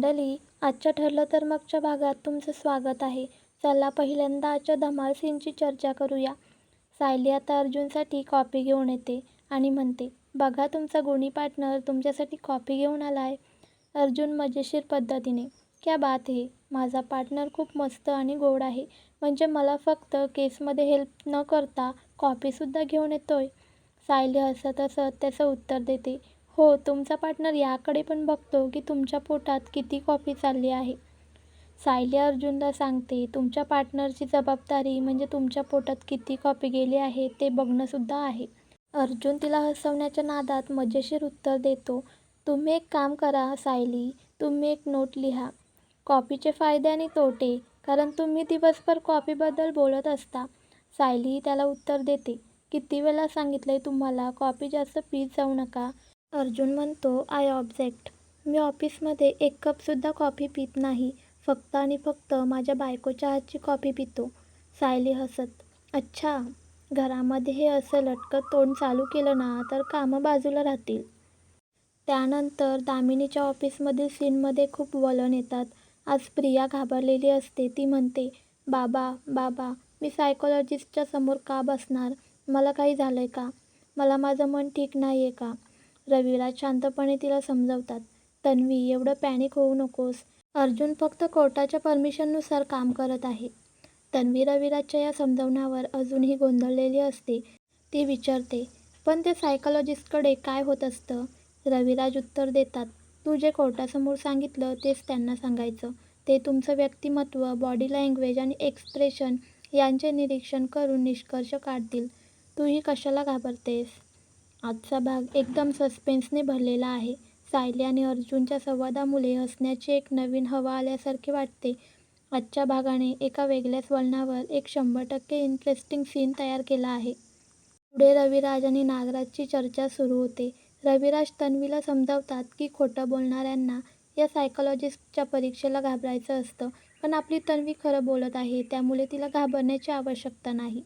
मंडळी आजच्या ठरलं तर मगच्या भागात तुमचं स्वागत आहे. चला पहिल्यांदा आजच्या धमाल सीनची चर्चा करूया. सायली आता अर्जुनसाठी कॉपी घेऊन येते आणि म्हणते बघा तुमचा गुणी पार्टनर तुमच्यासाठी कॉपी घेऊन आला आहे अर्जुन मजेशीर पद्धतीने क्या बात आहे माझा पार्टनर खूप मस्त आणि गोड आहे. म्हणजे मला फक्त केसमध्ये हेल्प न करता कॉपीसुद्धा घेऊन येतोय. सायली हसत हसत त्याचं उत्तर देते हो तुमचा पार्टनर याकडे पण बघतो की तुमच्या पोटात किती कॉफी चालली आहे. सायली अर्जुनला सांगते तुमच्या पार्टनरची जबाबदारी म्हणजे तुमच्या पोटात किती कॉफी गेली आहे ते बघणंसुद्धा आहे. अर्जुन तिला हसवण्याच्या नादात मजेशीर उत्तर देतो तुम्ही एक काम करा सायली तुम्ही एक नोट लिहा. कॉफीचे फायदे आणि तोटे कारण तुम्ही दिवसभर कॉफीबद्दल बोलत असता. सायली त्याला उत्तर देते किती वेळा सांगितलं आहे तुम्हाला कॉफी जास्त पीत जाऊ नका. अर्जुन म्हणतो आय ऑब्जेक्ट. मी ऑफिसमध्ये एक कपसुद्धा कॉफी पित नाही. फक्त आणि फक्त माझ्या बायकोच्या हातची कॉफी पितो. सायली हसत. अच्छा घरामध्ये हे असं लटकत तोंड चालू केलं ना तर कामं बाजूला राहतील. त्यानंतर दामिनीच्या ऑफिसमधील सीनमध्ये खूप वलन येतात. आज प्रिया घाबरलेली असते. ती म्हणते बाबा बाबा मी सायकोलॉजिस्टच्या समोर का बसणार? मला काही झालं आहे का? मला माझं मन ठीक नाही आहे का? रवीला शांतपणे तिला समजवतात. तन्वी एवढं पॅनिक होऊ नकोस. अर्जुन फक्त कोर्टाच्या परमिशननुसार काम करत आहे. तन्वी रविराजच्या या समजवण्यावर अजूनही गोंधळलेली असते. ती विचारते पण ते सायकोलॉजिस्टकडे काय होत असतं? रविराज उत्तर देतात तू जे कोर्टासमोर सांगितलं तेच त्यांना सांगायचं. ते तुमचं व्यक्तिमत्व बॉडी लँग्वेज आणि एक्सप्रेशन यांचे निरीक्षण करून निष्कर्ष काढतील. तूही कशाला घाबरतेस? आजचा भाग एकदम सस्पेन्सने भरलेला आहे. सायली आणि अर्जुनच्या संवादामुळे हसण्याची एक नवीन हवा आल्यासारखे वाटते. आजच्या भागाने एका वेगळ्याच वळणावर एक शंभर टक्के इंटरेस्टिंग सीन तयार केला आहे. पुढे रविराज आणि नागराजची चर्चा सुरू होते. रविराज तन्वीला समजावतात की खोटं बोलणाऱ्यांना या सायकोलॉजिस्टच्या परीक्षेला घाबरायचं असतं. पण आपली तन्वी खरं बोलत आहे त्यामुळे तिला घाबरण्याची आवश्यकता नाही.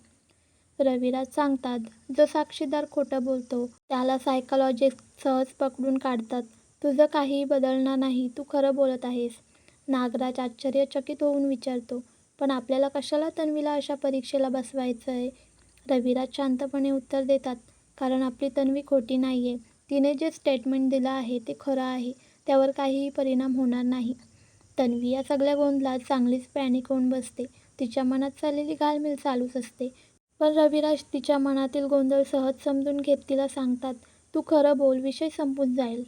रविराज सांगतात जो साक्षीदार खोटं बोलतो त्याला सायकोलॉजिस्ट सहज पकडून काढतात. तुझं काहीही बदलणार नाही तू खरं बोलत आहेस. नागराज आश्चर्यचकित होऊन विचारतो पण आपल्याला कशाला तन्वीला अशा परीक्षेला बसवायचं आहे रविराज शांतपणे उत्तर देतात कारण आपली तन्वी खोटी नाही आहे तिने जे स्टेटमेंट दिलं आहे ते खरं आहे. त्यावर काहीही परिणाम होणार नाही. तन्वी या सगळ्या गोंधळात चांगलीच पॅनिक होऊन बसते. तिच्या मनात चाललेली घालमेल चालूच असते. पण रविराज तिच्या मनातील गोंधळ सहज समजून घेत तिला सांगतात तू खरं बोल विषय संपून जाईल.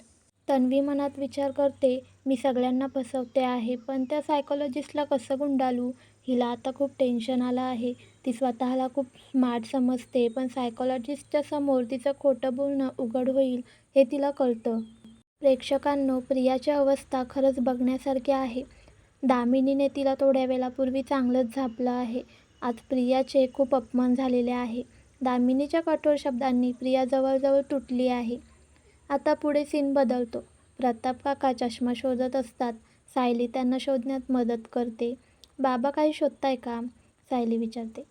तन्वी मनात विचार करते मी सगळ्यांना फसवते आहे पण त्या सायकोलॉजिस्टला कसं गुंडाळू हिला आता खूप टेन्शन आलं आहे. ती स्वतःला खूप स्मार्ट समजते पण सायकोलॉजिस्टच्या समोर तिचं खोटं बोलणं उघड होईल हे तिला कळतं. प्रेक्षकांनो प्रियाची अवस्था खरंच बघण्यासारखी आहे. दामिनीने तिला थोड्या वेळापूर्वी चांगलंच झापलं आहे. आज प्रियाचे खूप अपमान झालेले आहे. दामिनीच्या कठोर शब्दांनी प्रिया जवळजवळ तुटली आहे. आता पुढे सीन बदलतो. प्रताप काका चष्मा शोधत असतात. सायली त्यांना शोधण्यात मदत करते. बाबा काही शोधताय का? सायली विचारते.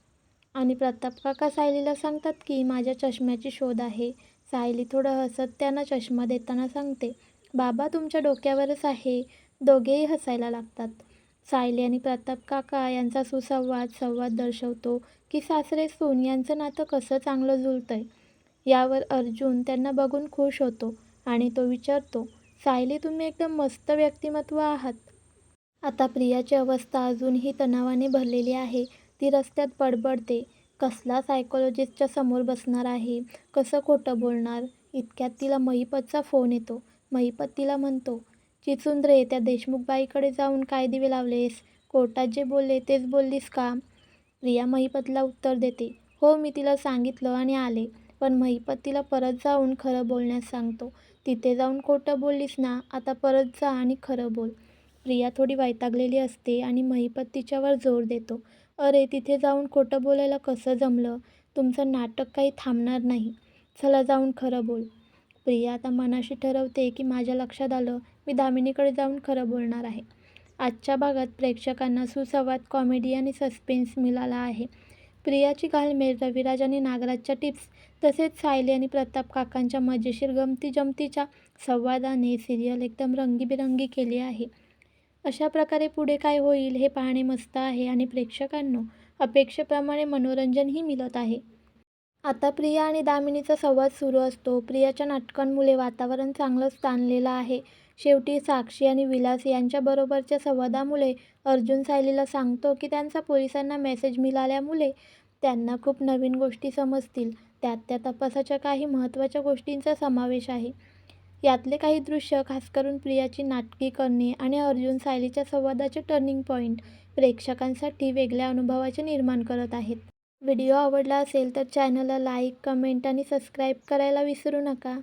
आणि प्रताप काका सायलीला सांगतात की माझ्या चष्म्याची शोध आहे. सायली थोडं हसत त्यांना चष्मा देताना सांगते. बाबा तुमच्या डोक्यावरच आहे. दोघेही हसायला लागतात. सायली आणि प्रताप काका यांचा सुसंवाद संवाद दर्शवतो की सासरे सून यांचं नातं कसं चांगलं जुळतंय. यावर अर्जुन त्यांना बघून खुश होतो आणि तो विचारतो सायली तुम्ही एकदम मस्त व्यक्तिमत्व आहात. आता प्रियाची अवस्था अजूनही तणावाने भरलेली आहे. ती रस्त्यात बडबडते. कसला सायकोलॉजिस्टच्या समोर बसणार आहे? कसं खोटं बोलणार? इतक्यात तिला महिपतचा फोन येतो. महिपत तिला म्हणतो चिचुंद्रे त्या देशमुखबाईकडे जाऊन काय दिवे लावलेस? कोर्टात जे बोलले तेच बोललीस का? प्रिया महिपतला उत्तर देते. हो मी तिला सांगितलं आणि आले. पण महिपत तिला परत जाऊन खरं बोलण्यास सांगतो. तिथे जाऊन खोटं बोललीस ना आता परत जा आणि खरं बोल. प्रिया थोडी वैतागलेली असते आणि महिपत तिच्यावर जोर देतो. अरे तिथे जाऊन खोटं बोलायला कसं जमलं? तुमचं नाटक काही थांबणार नाही. चला जाऊन खरं बोल. प्रिया आता मनाशी ठरवते की माझ्या लक्षात आलं मी दामिनीकडे जाऊन खरं बोलणार आहे. आजच्या भागात प्रेक्षकांना सुसंवाद कॉमेडी आणि सस्पेन्स मिळाला आहे. प्रियाची घालमेल रविराज आणि नागराजच्या टिप्स तसेच सायली आणि प्रताप काकांच्या मजेशीर गमती जमतीच्या संवादाने सिरियल एकदम रंगीबेरंगी केली आहे. अशा प्रकारे पुढे काय होईल हे पाहणे मस्त आहे आणि प्रेक्षकांनो अपेक्षेप्रमाणे मनोरंजनही मिळत आहे. आता प्रिया आणि दामिनीचा संवाद सुरू असतो. प्रियाच्या नाटकांमुळे वातावरण चांगलंच ताणलेलं आहे. शेवटी साक्षी आणि विलास यांच्याबरोबरच्या संवादामुळे अर्जुन सायलीला सांगतो की त्यांचा पोलिसांना मेसेज मिळाल्यामुळे त्यांना खूप नवीन गोष्टी समजतील. त्यात त्या तपासाच्या काही महत्त्वाच्या गोष्टींचा समावेश आहे. यातले काही दृश्य खासकरून प्रियाची नाटकी करणे आणि अर्जुन सायलीच्या संवादाचे टर्निंग पॉईंट प्रेक्षकांसाठी वेगळ्या अनुभवाचे निर्माण करत आहेत. व्हिडिओ आवडला असेल तर चॅनलला लाईक कमेंट आणि सबस्क्राईब करायला विसरू नका.